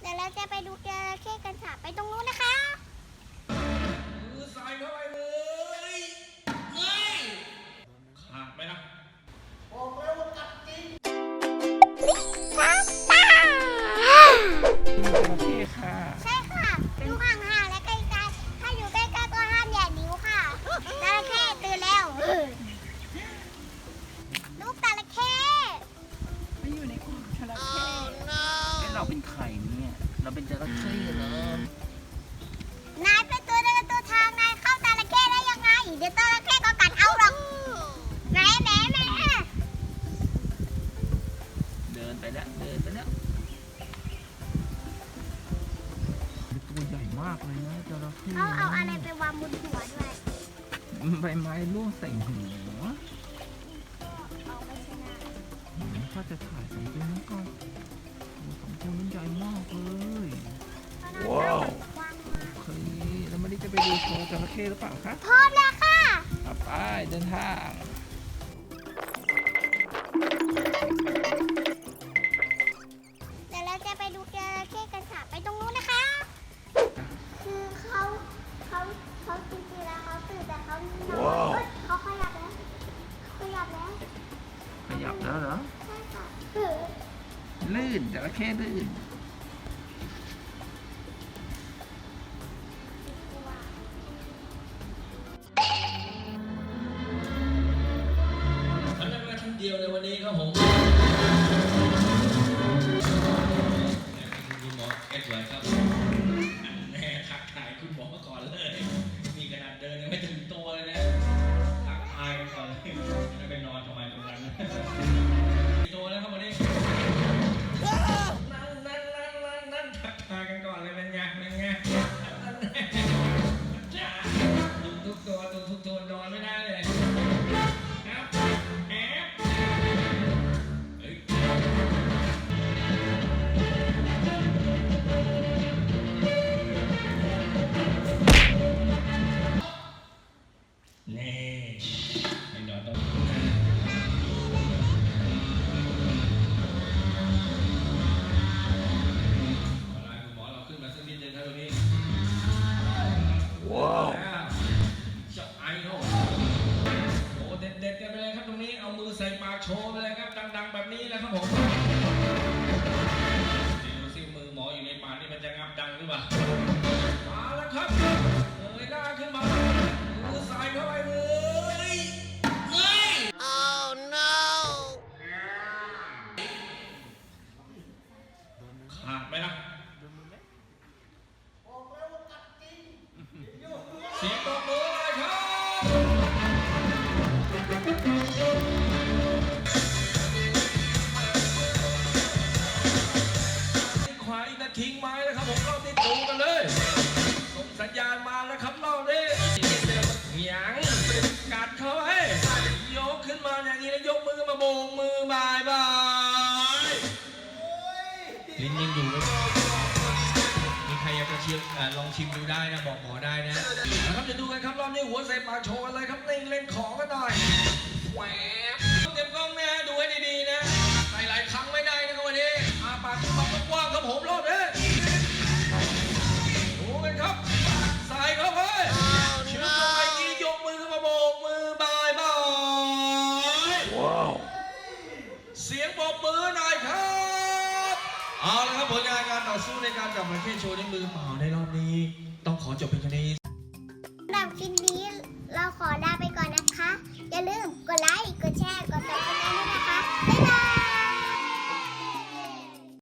เดี๋ยวเราจะไปดูจระเข้กันค่ะไปตรงนู้นนะคะ มือใส่เข้าไปเลยเฮ้ยขาดไหมล่ะจระเข้ค่ะใช่ หญ่มากเลยนะจระเข้เขาเอาอะไรไปวางบนหัวด้วยใบไม้ร่วงใส่หัวเอาไปชนะอืมถ้าจะถ่ายสองตัวนี้ก็โอ้สองตัวนั้นใหญ่มากเลยว้าวโอเคแล้วมันนี่จะไปดูโชว์จระเข้หรือเปล่าคะพร้อมแล้วค่ะอะไปเดินทาง เขาจริงๆแล้วเขาตื่นแต่เขานอนเฮ้ยเขาขยับแล้วขยับแล้วขยับแล้วเหรอ ใช่ค่ะเออลื่นจระเข้ลื่น ดังๆแบบนี้นะครับผมดูสิมือหมออยู่ในปากนี่มันจะงับดังหรือเปล่า มาแล้วครับเงยหน้าขึ้นมามือใส่เข้าไปเลยเฮ้ย oh no ขาดไหมล่ะเสียงตบมือเมาแล้วครับรอบนี้เหยียงกัดเขาให้ยกขึ้นมาอย่างนี้แล้วยกมือขึ้นมาโบกมือบายบายลิ้นยังอยู่ไหมมีใครอยากจะชิมอ่าลองชิมดูได้นะบอกหมอได้นะนะครับจะดูกันครับรอบนี้หัวใส่ปากโชว์กันเลยครับนี่เล่นของกันหน่อยแหว เอาละครับผลงานการต่อสู้ในการจับประเข้โชว์ในมือเปล่าในรอบนี้ ต้องขอจบเป็นแค่นี้ สำบคลิปนี้เราขอ